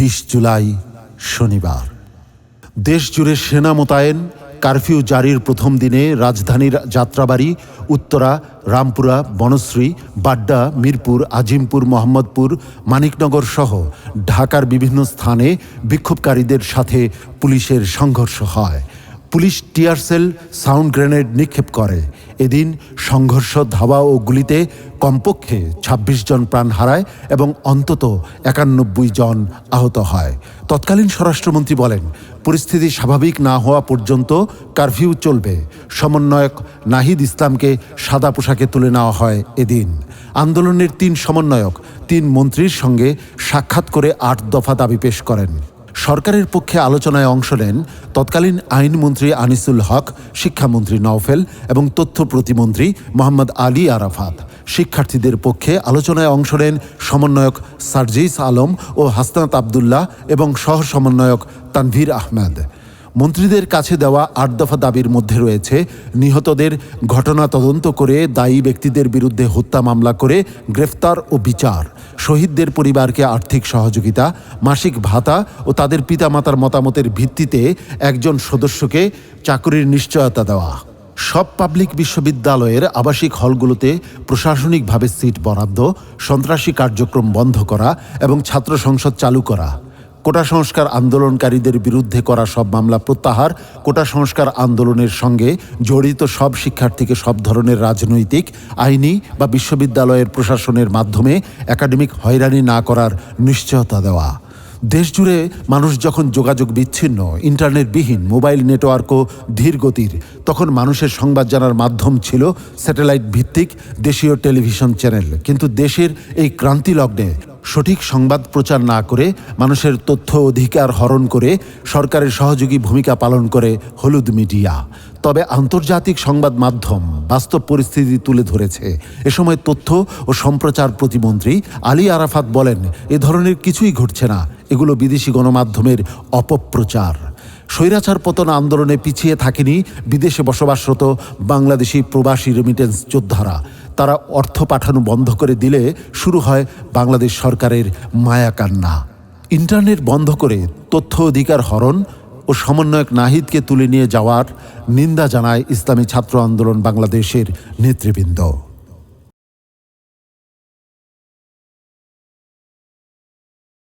বিশ জুলাই শনিবার। দেশ জুড়ে সেনা মোতায়েন, কারফিউ জারির প্রথম দিনে রাজধানীর যাত্রাবাড়ি, উত্তরা, রামপুরা, বনশ্রী, বাড্ডা, মিরপুর, আজিমপুর, মোহাম্মদপুর, মানিকনগর সহ ঢাকার বিভিন্ন স্থানে বিক্ষোভকারীদের সাথে পুলিশের সংঘর্ষ হয়। পুলিশ টিয়ারসেল সাউন্ড গ্রেনেড নিক্ষেপ করে। এদিন সংঘর্ষ ধাওয়া ও গুলিতে কমপক্ষে ২৬ জন প্রাণ হারায় এবং অন্তত একানব্বই জন আহত হয়। তৎকালীন স্বরাষ্ট্রমন্ত্রী বলেন, পরিস্থিতি স্বাভাবিক না হওয়া পর্যন্ত কারফিউ চলবে। সমন্বয়ক নাহিদ ইসলামকে সাদা পোশাকে তুলে নেওয়া হয় এদিন। আন্দোলনের তিন সমন্বয়ক, তিন মন্ত্রীর সঙ্গে সাক্ষাৎ করে আট দফা দাবি পেশ করেন। সরকারের পক্ষে আলোচনায় অংশ নেন তৎকালীন আইনমন্ত্রী আনিসুল হক, শিক্ষামন্ত্রী নওফেল এবং তথ্য প্রতিমন্ত্রী মোহাম্মদ আলী আরাফাত। শিক্ষার্থীদের পক্ষে আলোচনায় অংশ নেন সমন্বয়ক সার্জিস আলম ও হাসনাত আবদুল্লাহ এবং সহ সমন্বয়ক তানভীর আহমেদ। মন্ত্রীদের কাছে দেওয়া আট দফা দাবির মধ্যে রয়েছে, নিহতদের ঘটনা তদন্ত করে দায়ী ব্যক্তিদের বিরুদ্ধে হত্যা মামলা করে গ্রেফতার ও বিচার। শহীদদের পরিবারকে আর্থিক সহযোগিতা, মাসিক ভাতা ও তাদের পিতামাতার মতামতের ভিত্তিতে একজন সদস্যকে চাকরির নিশ্চয়তা দেওয়া। সব পাবলিক বিশ্ববিদ্যালয়ের আবাসিক হলগুলোতে প্রশাসনিকভাবে সিট বরাদ্দ, সন্ত্রাসী কার্যক্রম বন্ধ করা এবং ছাত্র সংসদ চালু করা। কোটা সংস্কার আন্দোলনকারীদের বিরুদ্ধে করা সব মামলা প্রত্যাহার, কোটা সংস্কার আন্দোলনের সঙ্গে জড়িত সব শিক্ষার্থীকে সব ধরনের রাজনৈতিক, আইনি বা বিশ্ববিদ্যালয়ের প্রশাসনের মাধ্যমে একাডেমিক হয়রানি না করার নিশ্চয়তা দেওয়া। দেশজুড়ে মানুষ যখন যোগাযোগ বিচ্ছিন্ন ইন্টারনেটবিহীন মোবাইল নেটওয়ার্কও ধীর গতির, তখন মানুষের সংবাদ জানার মাধ্যম ছিল স্যাটেলাইট ভিত্তিক দেশীয় টেলিভিশন চ্যানেল। কিন্তু দেশের এই ক্রান্তি লগ্নে সঠিক সংবাদ প্রচার না করে মানুষের তথ্য অধিকার হরণ করে সরকারের সহযোগী ভূমিকা পালন করে হলুদ মিডিয়া। তবে আন্তর্জাতিক সংবাদ মাধ্যম বাস্তব পরিস্থিতি তুলে ধরেছে। এ সময় তথ্য ও সম্প্রচার প্রতিমন্ত্রী আলী আরাফাত বলেন, এ ধরনের কিছুই ঘটছে না। এগুলো বিদেশি গণমাধ্যমের অপপ্রচার। স্বৈরাচার পতন আন্দোলনে পিছিয়ে থাকেনি বিদেশে বসবাসরত বাংলাদেশি প্রবাসী রেমিটেন্স যোদ্ধারা। তারা অর্থ পাঠানো বন্ধ করে দিলে শুরু হয় বাংলাদেশ সরকারের মায়াকান্না ইন্টারনেট বন্ধ করে তথ্য অধিকার হরণ ও সমন্বয়ক নাহিদকে তুলে নিয়ে যাওয়ার নিন্দা জানায় ইসলামী ছাত্র আন্দোলন বাংলাদেশের নেতৃবৃন্দ।